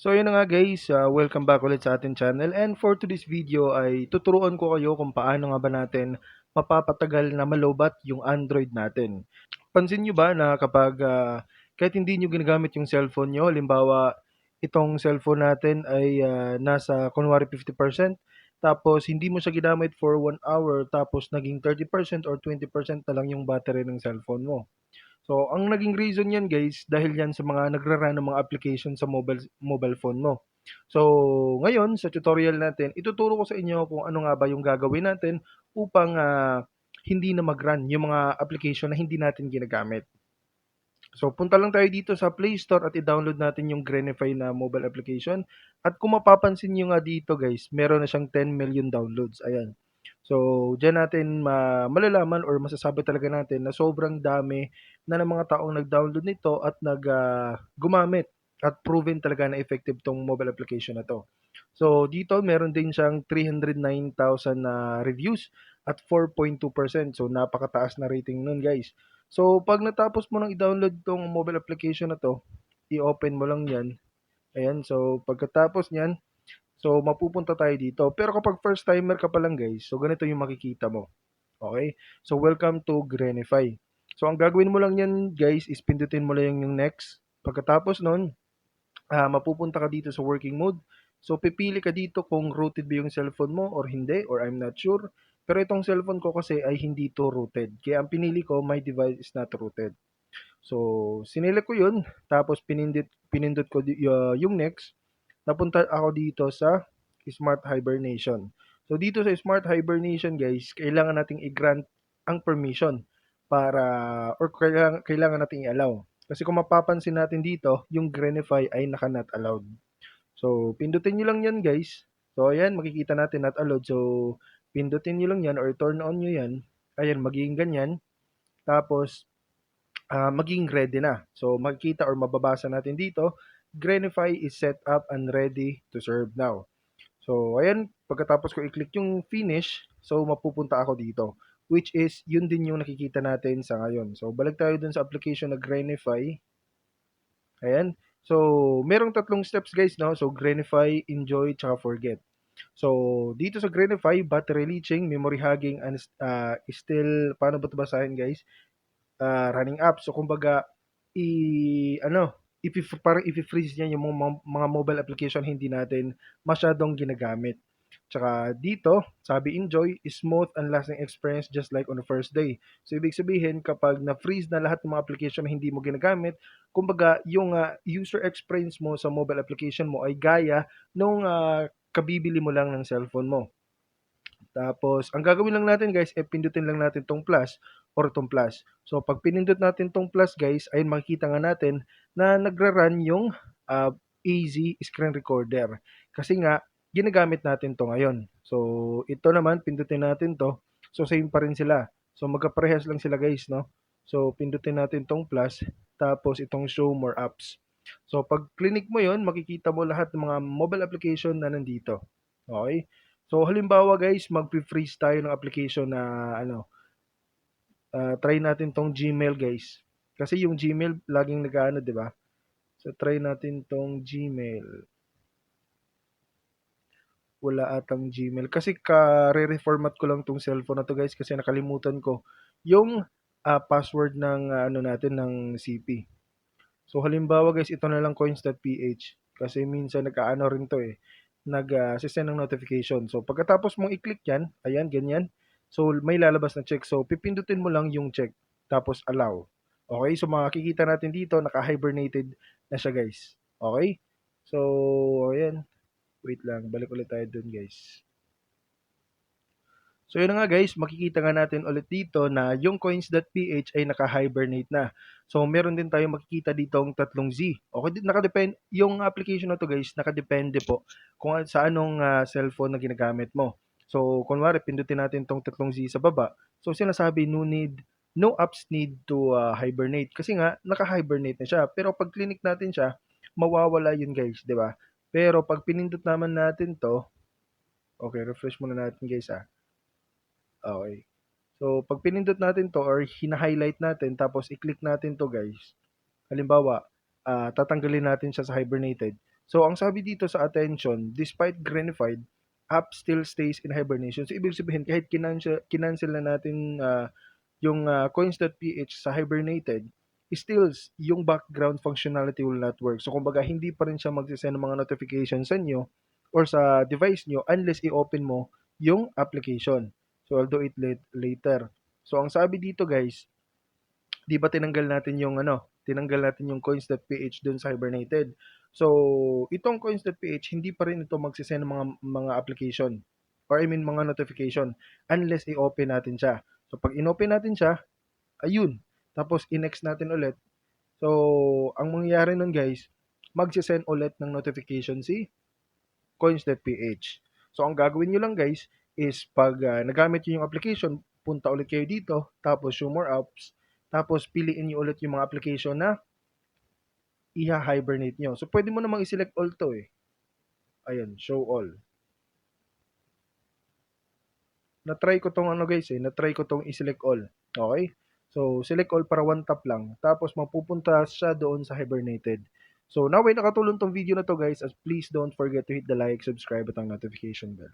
So yun nga guys, ah, welcome back ulit sa ating channel and for today's video ay tuturuan ko kayo kung paano nga ba natin mapapatagal na malobat yung Android natin. Pansin nyo ba na kapag ah, kahit hindi nyo ginagamit yung cellphone nyo, halimbawa itong cellphone natin ay ah, nasa kunwari 50%, tapos hindi mo siya ginamit for 1 hour, tapos naging 30% or 20% na lang yung battery ng cellphone mo. So, ang naging reason yan guys, dahil yan sa mga nagrarun ng mga application sa mobile, mobile phone mo. So, ngayon sa tutorial natin, ituturo ko sa inyo kung ano nga ba yung gagawin natin upang ah, hindi na mag-run yung mga application na hindi natin ginagamit. So, punta lang tayo dito sa Play Store at i-download natin yung Grenify na mobile application. At kung mapapansin nyo nga dito guys, meron na siyang 10 million downloads. Ayan. So, dyan natin ma- malalaman or masasabi talaga natin na sobrang dami na ng mga taong nag-download nito at nag ah, gumamit at proven talaga na effective tong mobile application na to. So, dito meron din siyang 309,000 na reviews at 4.2%. So, napakataas na rating nun guys. So, pag natapos mo nang i-download tong mobile application na to, i-open mo lang yan. Ayan, so pagkatapos niyan, so mapupunta tayo dito. Pero kapag first timer ka pa lang guys, so ganito yung makikita mo. Okay? So, welcome to Grenify. So, ang gagawin mo lang yan guys is pindutin mo lang yung next. Pagkatapos nun, ah, mapupunta ka dito sa working mode. So, pipili ka dito kung rooted ba yung cellphone mo or hindi or I'm not sure. Pero itong cellphone ko kasi ay hindi to rooted. Kaya ang pinili ko, my device is not rooted. So, sinilect ko yun. Tapos, pinindot, pinindot ko uh, yung next. Napunta ako dito sa Smart Hibernation. So, dito sa Smart Hibernation, guys, kailangan nating i-grant ang permission para, or kailangan, kailangan nating i-allow. Kasi kung mapapansin natin dito, yung Grenify ay naka-not allowed. So, pindutin nyo lang yan, guys. So, ayan, makikita natin not allowed. So, pindutin nyo lang yan or turn on nyo yan. Ayan, magiging ganyan. Tapos, ah, magiging ready na. So, makikita or mababasa natin dito, Grenify is set up and ready to serve now. So, ayan, pagkatapos ko i-click yung finish, so mapupunta ako dito. Which is, yun din yung nakikita natin sa ngayon. So, balik tayo dun sa application na Grenify. Ayan. So, merong tatlong steps guys, no? So, Grenify, Enjoy, tsaka Forget. So, dito sa Grenify, battery leaching, memory hugging, and uh, still, paano ba ito basahin guys? Uh, running up. So, kumbaga, i, ano, if parang i-freeze niya yung mga, mga mobile application hindi natin masyadong ginagamit. Tsaka dito, sabi enjoy, smooth and lasting experience just like on the first day. So ibig sabihin kapag na-freeze na lahat ng mga application na hindi mo ginagamit, kumbaga yung uh, user experience mo sa mobile application mo ay gaya nung uh, kabibili mo lang ng cellphone mo. Tapos, ang gagawin lang natin guys, eh, pindutin lang natin tong plus or tong plus. So, pag pinindot natin tong plus guys, ayun makikita nga natin na nagra-run yung uh, easy screen recorder. Kasi nga, ginagamit natin to ngayon. So, ito naman, pindutin natin to. So, same pa rin sila. So, magkaparehas lang sila guys, no? So, pindutin natin tong plus, tapos itong show more apps. So, pag clinic mo yon makikita mo lahat ng mga mobile application na nandito. Okay? So, halimbawa guys, mag-freeze tayo ng application na ano, uh, try natin tong Gmail guys. Kasi yung Gmail laging nag-ano, 'di ba? So try natin tong Gmail. Wala atang Gmail kasi ka-reformat ko lang tong cellphone na to guys kasi nakalimutan ko yung uh, password ng uh, ano natin ng CP. So halimbawa guys, ito na lang coins.ph kasi minsan nag-aano rin to eh nag-send uh, ng notification. So, pagkatapos mong i-click yan, ayan, ganyan. So, may lalabas na check. So, pipindutin mo lang yung check. Tapos, allow. Okay? So, makikita natin dito, naka-hibernated na siya, guys. Okay? So, ayan. Wait lang. Balik ulit tayo dun, guys. So yun nga guys, makikita nga natin ulit dito na yung coins.ph ay naka-hibernate na. So meron din tayong makikita dito ang tatlong Z. Okay, nakadepend yung application na to guys, nakadepende po kung sa anong uh, cellphone na ginagamit mo. So kunwari pindutin natin tong tatlong Z sa baba. So sinasabi no need no apps need to uh, hibernate kasi nga naka-hibernate na siya. Pero pag clinic natin siya, mawawala yun guys, 'di ba? Pero pag pinindot naman natin to, okay, refresh muna natin guys ah. Okay. So, pag pinindot natin to or hina-highlight natin tapos i-click natin to guys. Halimbawa, uh, tatanggalin natin siya sa hibernated. So, ang sabi dito sa attention, despite greenified, app still stays in hibernation. So, ibig sabihin, kahit kinansel, na natin ah, yung ah, coins.ph sa hibernated, still yung background functionality will not work. So, kumbaga, hindi pa rin siya magsisend ng mga notifications sa inyo or sa device nyo unless i-open mo yung application. So, I'll do it late, later. So, ang sabi dito guys, di ba tinanggal natin yung ano, tinanggal natin yung coins.ph dun sa hibernated. So, itong coins.ph, hindi pa rin ito magsisend ng mga, mga application or I mean mga notification unless i-open natin siya. So, pag in-open natin siya, ayun. Tapos, in-next natin ulit. So, ang mangyayari nun guys, magsisend ulit ng notification si coins.ph. So, ang gagawin nyo lang guys is pag ah, nagamit nyo yung application, punta ulit kayo dito, tapos show more apps, tapos piliin nyo ulit yung mga application na iha-hibernate nyo. So, pwede mo namang i-select all to eh. Ayan, show all. Na-try ko tong ano guys eh, na-try ko tong i-select all. Okay? So, select all para one tap lang. Tapos, mapupunta siya doon sa hibernated. So, now, nakatulong tong video na to guys, as please don't forget to hit the like, subscribe at ang notification bell.